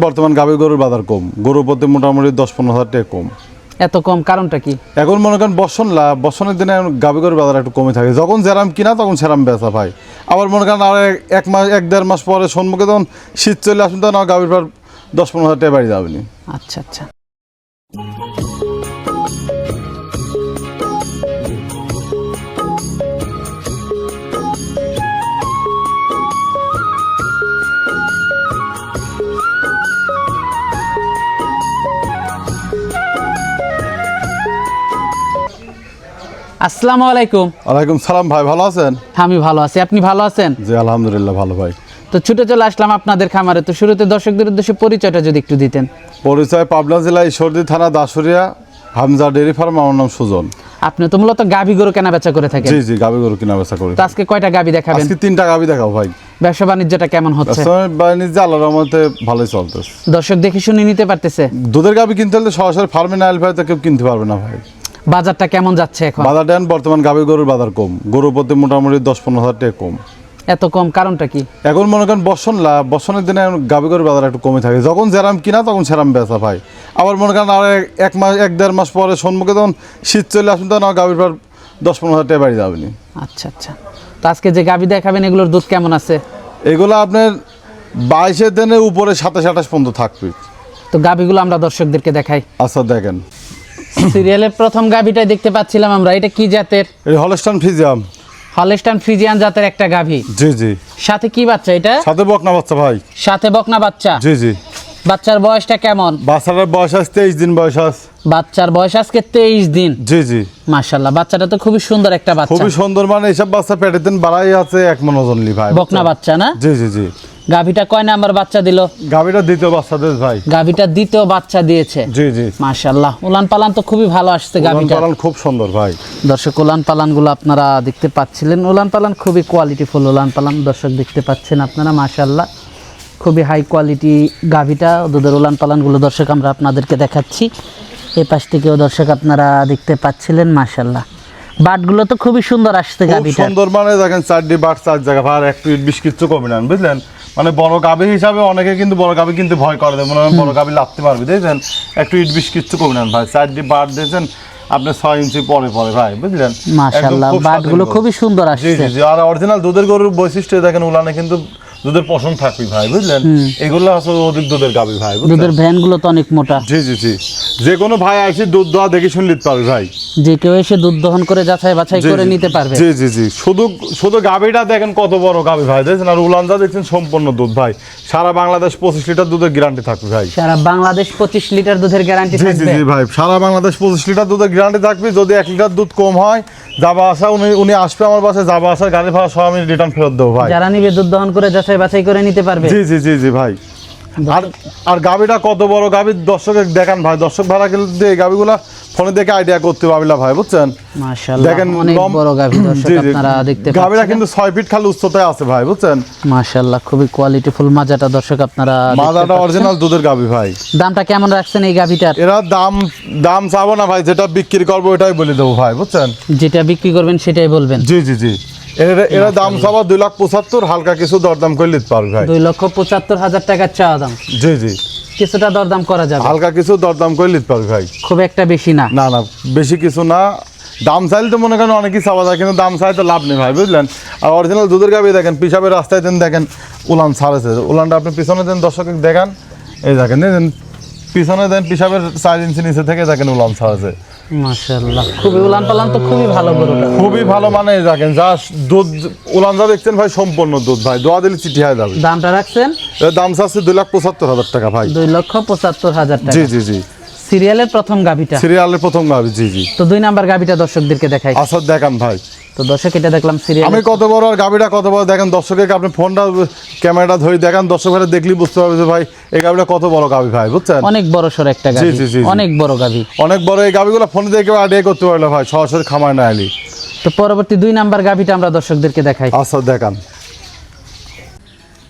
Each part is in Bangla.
বর্তমান গাভী গরুর বাজার কম। গরুর প্রতি মোটামুটি দশ পনেরো হাজার টাকা কম। এত কম কারণটা কি? এখন মনে করেন বসন লা বর্ষণের দিনে গাভী গরুর বাজার একটু কমে থাকে। যখন যেরাম কিনা তখন সেরাম বেচা ভাই আবার মনে করেন আর এক- মাস এক দেড় মাস পরে সম্মুখে তখন শীত চলে আসুন তখন গাভীর দশ পনেরো হাজার টাকা বাড়ি যাবেনি আচ্ছা আচ্ছা। আসসালামু আলাইকুম। ওয়ালাইকুম সালাম ভাই ভালো আছেন? আমি ভালো আছি। আপনি ভালো আছেন? জি আলহামদুলিল্লাহ ভালো ভাই। তো ছুটে চলে আসলাম আপনাদের খামারে। তো শুরুতে দর্শকদের উদ্দেশ্যে পরিচয়টা যদি একটু দিতেন। পরিচয় পাবনা জেলা ঈশ্বরদী থানা দাসুরিয়া হামজা ডেরি ফার্ম আমার নাম সুজন। আপনি তো মূলত গাভী গরু কেনা বেচা করে থাকেন। জি জি গাভী গরু কিনা বেচা করি। তো আজকে কয়টা গাভী দেখাবেন? আজকে তিনটা গাভী দেখাও ভাই। ব্যবসা বাণিজ্যটা কেমন হচ্ছে? বাণিজ্য আল্লাহর রহমতে ভালোই চলতেছে। দর্শক দেখে শুনে নিতে পারতেছে? দুধের গাভী কিনতে হলে সরাসরি ফার্মে না এলে ভাই তো কেউ কিনতে পারবে না ভাই। বাজারটা কেমন যাচ্ছে এখন? বাজার দেন বর্তমান গাভী গরুর বাজার কম। গরু প্রতি মোটামুটি দশ পনেরো হাজার টাকা কম। এত কম কারণটা কি? এখন মনে করেন লা বর্ষণের দিনে গাভী গরুর বাজার একটু কমে থাকে। যখন যেরাম কিনা তখন সেরাম বেচা ভাই আবার মনে করেন আর এক- মাস এক দেড় মাস পরে সম্মুখে যখন শীত চলে আসুন তখন গাভীর পর দশ পনেরো হাজার টাকা বাড়ি যাবেন আচ্ছা আচ্ছা। তো আজকে যে গাভী দেখাবেন এগুলোর দুধ কেমন আছে? এগুলো আপনার বাইশের দিনের উপরে সাতাশ আঠাশ পর্যন্ত থাকবে। তো গাভীগুলো আমরা দর্শকদেরকে দেখাই। আচ্ছা দেখেন। সিরিয়ালের প্রথম গাভীটাই দেখতে পাচ্ছিলাম আমরা। এটা কি জাতের? এই হলস্টান ফিজিয়াম হলেস্টান ফ্রিজিয়ান জাতের একটা গাভী। জি জি। সাথে কি বাচ্চা এটা? সাথে বকনা বাচ্চা ভাই। সাথে বকনা বাচ্চা? জি জি। বাচ্চার বয়সটা কেমন? বাচ্চাটার বয়স আছে তেইশ দিন বয়স আছে বাচ্চার বয়স আজকে তেইশ দিন। জি জি। মাশাল্লাহ বাচ্চাটা তো খুবই সুন্দর একটা বাচ্চা। খুবই সুন্দর মানে এইসব বাচ্চা পেটের দিন বাড়াই আছে এক মন ওজন ভাই বকনা বাচ্চা না? জি জি জি। গাভীটা কয় নাম্বার বাচ্চা দিল? গাভিটা দ্বিতীয় বাচ্চাদের ভাই। গাভীটা দ্বিতীয় বাচ্চা দিয়েছে। জি জি। মাশাল্লাহ উলান পালান তো খুবই ভালো আসছে গাভীটা পালন খুব সুন্দর ভাই। দর্শক উলান পালানগুলো আপনারা দেখতে পাচ্ছিলেন। উলান পালান খুবই কোয়ালিটিফুল উলান পালান দর্শক দেখতে পাচ্ছেন আপনারা মাশাল্লাহ খুবই হাই কোয়ালিটি গাভীটা দুধের উলান পালানগুলো দর্শক আমরা আপনাদেরকে দেখাচ্ছি। এই পাশ থেকেও দর্শক আপনারা দেখতে পাচ্ছিলেন মাশাল্লাহ বাটগুলো তো খুবই সুন্দর আসছে গাভীটা সুন্দর মানে দেখেন চারটি বাট চার জায়গা ভাই আর একটু বিশ কিচ্ছু কমে নেন বুঝলেন? মানে বড় গাভি হিসাবে অনেকে কিন্তু বড় গাভি কিন্তু ভয় করে দেয় মনে হয় বড় গাভি লাভতে পারবে দেখছেন? একটু ইট বিশ কিচ্ছু কমে নেন ভাই চারটি বাট দিয়েছেন আপনি ছয় ইঞ্চি পরে পরে ভাই বুঝলেন? বাটগুলো খুবই সুন্দর আসছে জি জি আর অরিজিনাল দুধের গরুর বৈশিষ্ট্য দেখেন উলানে কিন্তু দুধের পশম থাকবে ভাই বুঝলেন? এগুলো আসলে অধিক দুধের গাবি ভাই দুধের ভ্যানগুলো তো অনেক মোটা। জি জি জি। যে কোনো ভাই আসে দুধ দোয়া দেখে শুনে নিতে পারবে ভাই। যে কেউ এসে দুধ দহন করে যাচাই বাছাই করে নিতে পারবে। জি জি জি। শুধু শুধু গাবিটা দেখেন কত বড় গাবি ভাই। দেখছেন আর উলানটা দেখছেন সম্পূর্ণ দুধ ভাই। সারা বাংলাদেশ পঁচিশ লিটার দুধের গ্যারান্টি থাকবে ভাই। সারা বাংলাদেশ পঁচিশ লিটার দুধের গ্যারান্টি জি জি জি ভাই। সারা বাংলাদেশ পঁচিশ লিটার দুধের গ্যারান্টি থাকবে। যদি এক লিটার দুধ কম হয় যাবা আসা উনি উনি আসবে আমার বাসায় যাবা আসা গাড়ি ভাড়া সব আমি রিটার্ন ফেরত দেবো ভাই। যারা নিবে দুধ দহন করে যাচাই বাছাই করে নিতে পারবে। জি জি জি জি ভাই। আর আর গাবিটা কত বড় গাবি? দর্শকের দেখান ভাই দর্শক ভাড়া কিন্তু এই গাবিগুলা ফোনে দেখে আইডিয়া করতে পারবি না ভাই বুঝছেন? মাশাআল্লাহ দেখেন অনেক বড় গাভী দর্শক। আপনারা দেখতে গাবিটা পাচ্ছেন। কিন্তু ছয় ফিট খালি উচ্চতায় আছে ভাই বুঝছেন? মাশাআল্লাহ খুবই কোয়ালিটিফুল মাজাটা দর্শক আপনারা পাচ্ছেন। অরিজিনাল দুধের গাবি ভাই। দামটা কেমন রাখছেন এই গাভীটার এরা দাম দাম চাবো না ভাই যেটা বিক্রি করব ওটাই বলে দেবো ভাই বুঝছেন? যেটা বিক্রি করবেন সেটাই বলবেন। জি জি জি। এরা দাম চাবো দুই লাখ পঁচাত্তর হালকা কিছু দরদাম করে নিতে পারবে ভাই। দুই লক্ষ পঁচাত্তর হাজার টাকার চাওয়া দাম। জি জি। কিছুটা দরদাম করা যাবে। হালকা কিছু দরদাম করে নিতে পারবে ভাই। খুব একটা বেশি না। না না বেশি কিছু না। দাম চাইলে তো মনে করেন অনেকই চাওয়া যায় কিন্তু দাম চাই তো লাভ নেই ভাই বুঝলেন? আর অরিজিনাল দুধের গাবি দেখেন পিসাবের রাস্তায় দেন দেখেন উলান ছাড়েছে উলানটা আপনি পিছনে দেন দর্শক দেখান। এই দেখেন পিছনে দেন পিসাবের চার ইঞ্চি নিচে থেকে দেখেন উলান ছাড়েছে মাশাআল্লাহ খুবই উলান পালান তো খুবই ভালো গরুটা। খুবই ভালো মানে দেখেন যা দুধ উলান যা দেখছেন ভাই সম্পূর্ণ দুধ ভাই দোয়া দিলে চিঠি হয়ে যাবে। দামটা রাখছেন? দাম চাচ্ছে দুই লাখ পঁচাত্তর হাজার টাকা ভাই। দুই লক্ষ পঁচাত্তর হাজার টাকা। জি জি জি। সিরিয়ালের প্রথম গাভীটা? সিরিয়ালের প্রথম গাবি জি জি। তো দুই নাম্বার গাভীটা দর্শকদেরকে দেখাই। আসার দেখান ভাই। তো দর্শক এটা দেখলাম সিরিয়াল আমি কত বড় আর গাবিটা কত বড় দেখেন দর্শকের আপনি ফোনটা ক্যামেরাটা ধরে দেখেন দর্শক ভাই দেখলেই বুঝতে পারবে যে ভাই এই গাবিটা কত বড় গাবি ভাই বুঝছেন? অনেক বড় সর একটা গাভী জি, জি। অনেক বড় গাভী। অনেক বড় এই গাবিগুলো ফোনে দেখে আইডিয়া করতে পারল ভাই সরাসরি খামায় না এলি। তো পরবর্তী দুই নাম্বার গাভীটা আমরা দর্শকদেরকে দেখাই। আচ্ছা দেখান।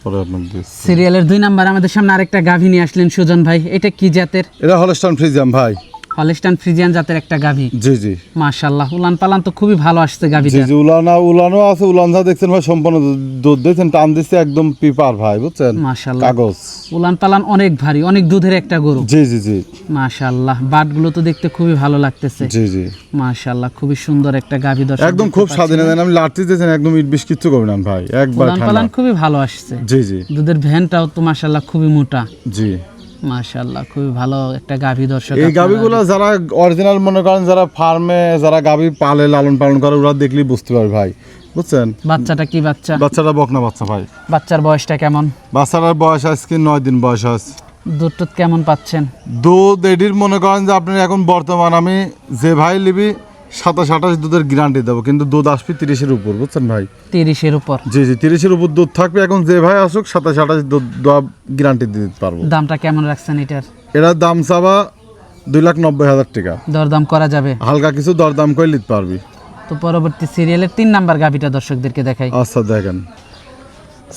পরে আপনাকে দিচ্ছি। সিরিয়ালের দুই নাম্বার আমাদের সামনে আরেকটা গাভিনী নিয়ে আসলেন সুজন ভাই। এটা কি জাতের? এটা হলস্টন ফ্রিজিয়াম ভাই। হলিস্টান ফ্রিজিয়ান জাতের একটা গাভী। জি জি। মাশাল্লাহ উলান পালান তো খুবই ভালো আসছে জি গাভীটা। জি উলানা উলানো আছে উলানটা দেখছেন ভাই সম্পূর্ণ দুধ- দেখছেন টান দিচ্ছে একদম পিপার ভাই বুঝছেন? মাশাল্লাহ কাগজ। উলান পালান অনেক ভারী অনেক দুধের একটা গরু। জি জি জি। মাশাল্লাহ বাটগুলো তো দেখতে খুবই ভালো লাগতেছে। জি জি। মাশাল্লাহ খুবই সুন্দর একটা গাভী দর্শক একদম খুব। স্বাধীন আমি লাঠি দিয়েছেন একদম ইট বিষ কিচ্ছু করবেন ভাই একবার উলান পালান খুবই ভালো আসছে। জি জি। দুধের ভ্যানটাও তো মাশাল্লাহ খুবই মোটা। জি। মাশাল্লাহ খুবই ভালো একটা গাভী দর্শক এই গাভিগুলো যারা অরিজিনাল মনে করেন যারা ফার্মে যারা গাভি পালে লালন পালন করে ওরা দেখলেই বুঝতে পারবে ভাই। বুঝছেন? বাচ্চাটা কি বাচ্চা? বাচ্চাটা বকনা বাচ্চা ভাই। বাচ্চার বয়সটা কেমন? বাচ্চাটার বয়স আজকে নয় দিন বয়স আছে দুধ টুধ কেমন পাচ্ছেন? দুধ এডির মনে করেন যে আপনি এখন বর্তমান আমি যে ভাই নিবি সাতাশ আঠাশ দুধের গ্যারান্টি দেবো কিন্তু দুধ আসবে তিরিশের উপর বুঝছেন ভাই? তিরিশের উপর। জি জি তিরিশের উপর দুধ থাকবে এখন যে ভাই আসুক সাতাশ আঠাশ দুধ দেওয়া গ্যারান্টি দিতে পারব। দামটা কেমন রাখছেন এটার? এটার দাম চাবা দুই লাখ নব্বই হাজার টাকা। দরদাম করা যাবে? হালকা কিছু দরদাম করে নিতে পারবি। তো পরবর্তী সিরিয়ালের তিন নাম্বার গাভিটা দর্শকদেরকে দেখাই। আচ্ছা দেখেন।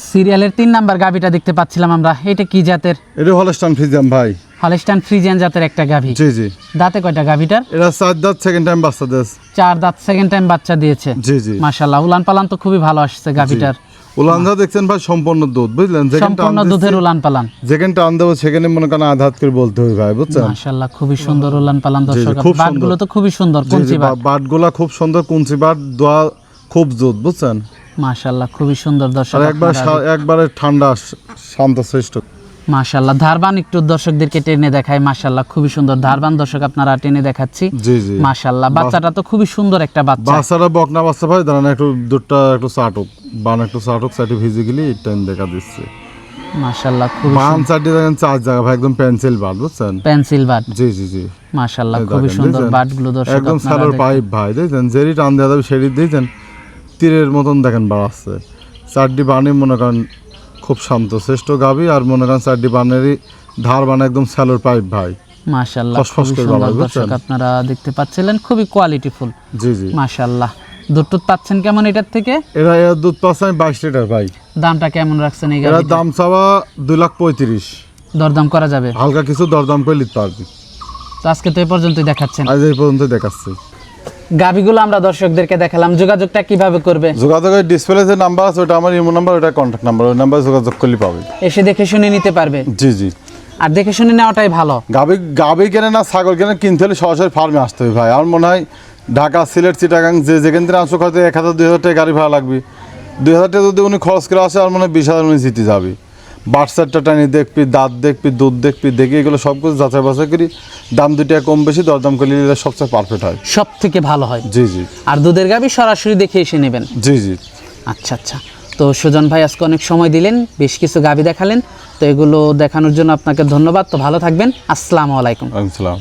সিরিয়ালের তিন নাম্বার গাভিটা দেখতে পাচ্ছিলাম আমরা। এটা কি জাতের? এটা হলস্টান ফিজাম ভাই। হলিস্টান ফ্রিজিয়ান জাতের একটা গাভি। জি জি। দাঁতে কয়টা গাভিটার? এটা চার দাঁত সেকেন্ড টাইম বাচ্চা দেশ চার দাঁত সেকেন্ড টাইম বাচ্চা দিয়েছে। জি জি। মাশাল্লাহ উলান পালান তো খুবই ভালো আসছে গাভিটার। উলানধা দেখছেন ভাই সম্পূর্ণ দুধ বুঝলেন? সম্পূর্ণ দুধের উলান পালান যেখানে টান দেবো সেখানে মনে করেন আধাত করে বলতে হবে ভাই বুঝছেন? মাশাল্লাহ খুবই সুন্দর উলান পালান দর্শক। বাটগুলো তো খুবই সুন্দর কুঞ্চি বাট বাটগুলা খুব সুন্দর কুঞ্চি বাট দোয়া খুব দুধ বুঝছেন? মাশাল্লাহ খুবই সুন্দর দর্শক একবার একবারে ঠান্ডা শান্ত শ্রেষ্ঠ। মাশাল্লাহ ধারবান একটু দর্শকদেরকে টেনে দেখায় মাশাল্লাহ খুবই সুন্দর ধারবান দর্শক আপনারা টেনে দেখাচ্ছি। জি জি। মাশাল্লাহ বাচ্চাটা তো খুবই সুন্দর একটা বাচ্চা। বাচ্চারা বকনা বাচ্চা ভাই দাঁড়ান একটু দুধটা একটু চাটুক। বান একটু ভিজে গেলে টাইম দেখা দিচ্ছে। মাশাল্লাহ বান দেখেন চার জায়গা ভাই একদম পেন্সিল বাট বুঝছেন? Pencil but. জি জি জি। মাশাল্লাহ খুবই সুন্দর? বাটগুলো দর্শক একদম দেখেন। পাইপ ভাই দেখছেন যেরি টান দেওয়া যাবে দিয়েছেন তীরের মতন দেখেন বাড়াচ্ছে। চারটি বানি মনে করেন খুব শান্ত শ্রেষ্ঠ গাবি আর মনে করেন চারটি বানেরই ধার বানা একদম স্যালোর পাইপ ভাই। দর্শক আপনারা দেখতে পাচ্ছিলেন খুবই কোয়ালিটিফুল জি জি। দুধ টুধ পাচ্ছেন কেমন এটার থেকে? এরা এর দুধ পাচ্ছে আমি বাইশ লিটার ভাই। দামটা কেমন রাখছেন এই এরা দাম চাওয়া দুই লাখ পঁয়ত্রিশ। দরদাম করা যাবে? হালকা কিছু দরদাম করে নিতে পারবি তো আজকে তো এই পর্যন্তই দেখাচ্ছেন। আজ এই পর্যন্ত দেখাচ্ছি। গাবিগুলো আমরা দর্শকদেরকে দেখালাম। যোগাযোগটা কীভাবে করবে? যোগাযোগের ডিসপ্লে যে নাম্বার আছে ওটা আমার ইমো নাম্বার ওটা কন্ট্যাক্ট নাম্বার ওই নাম্বারে যোগাযোগ করলে পাবে। এসে দেখে শুনে নিতে পারবে? জি জি। আর দেখে শুনে নেওয়াটাই ভালো। গাবি গাবি কেনে না ছাগল কেনে কিনতে হলে সরাসরি ফার্মে আসতে হবে ভাই। আমার মনে হয় ঢাকা সিলেট চিটাগাং যে যেখান থেকে আসুক হয়তো এক হাজার দুই হাজার টাকা গাড়ি ভাড়া লাগবে। দুই হাজার টাকা যদি উনি খরচ করে আসে আর মনে হয় বিশ হাজার উনি জিতে যাবে। বাটসারটা টানি দেখবি দাঁত দেখবি দুধ দেখবি দেখি এগুলো সব কিছু যাচাই বাছাই করি। দাম দুটিয়া কম বেশি দরদাম করে নিলে সবচেয়ে পারফেক্ট হয়। সব থেকে ভালো হয়। জি জি। আর দুধের গাবি সরাসরি দেখে এসে নেবেন। জি জি। আচ্ছা আচ্ছা। তো সুজন ভাই আজকে অনেক সময় দিলেন বেশ কিছু গাবি দেখালেন। তো এগুলো দেখানোর জন্য আপনাকে ধন্যবাদ। তো ভালো থাকবেন। আসসালামু আলাইকুম। আসসালাম।